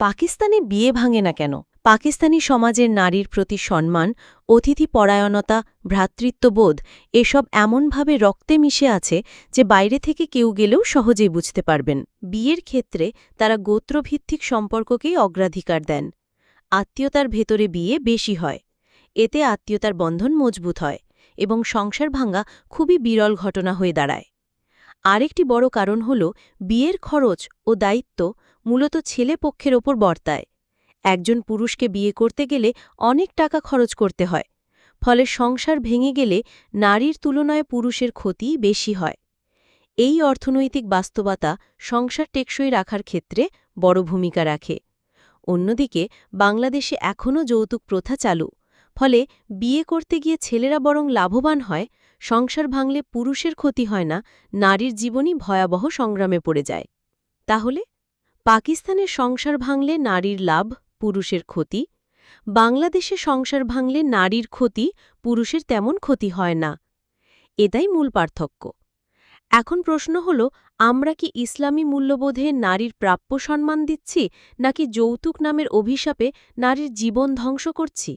পাকিস্তানে বিয়ে ভাঙে না কেন? পাকিস্তানি সমাজের নারীর প্রতি সম্মান অতিথি পরায়ণতা ভ্রাতৃত্ববোধ এসব এমনভাবে রক্তে মিশে আছে যে বাইরে থেকে কেউ গেলেও সহজেই বুঝতে পারবেন। বিয়ের ক্ষেত্রে তারা গোত্রভিত্তিক সম্পর্ককেই অগ্রাধিকার দেন। আত্মীয়তার ভেতরে বিয়ে বেশি হয়। এতে আত্মীয়তার বন্ধন মজবুত হয় এবং সংসার ভাঙ্গা খুবই বিরল ঘটনা হয়ে দাঁড়ায়। আরেকটি বড় কারণ হল, বিয়ের খরচ ও দায়িত্ব মূলত ছেলে পক্ষের ওপর বর্তায়। একজন পুরুষকে বিয়ে করতে গেলে অনেক টাকা খরচ করতে হয়, ফলে সংসার ভেঙে গেলে নারীর তুলনায় পুরুষের ক্ষতি বেশি হয়। এই অর্থনৈতিক বাস্তবতা সংসার টেকসই রাখার ক্ষেত্রে বড় ভূমিকা রাখে। অন্যদিকে, বাংলাদেশে এখনও যৌতুক প্রথা চালু। ফলে বিয়ে করতে গিয়ে ছেলেরা বরং লাভবান হয়, সংসার ভাঙলে পুরুষের ক্ষতি হয় না, নারীর জীবনই ভয়াবহ সংগ্রামে পড়ে যায়। তাহলে? পাকিস্তানের সংসার ভাঙলে নারীর লাভ, পুরুষের ক্ষতি? বাংলাদেশে সংসার ভাঙলে নারীর ক্ষতি, পুরুষের তেমন ক্ষতি হয় না। এটাই মূল পার্থক্য। এখন প্রশ্ন হল, আমরা কি ইসলামী মূল্যবোধে নারীর প্রাপ্য সম্মান দিচ্ছি, নাকি যৌতুক নামের অভিশাপে নারীর জীবন ধ্বংস করছি?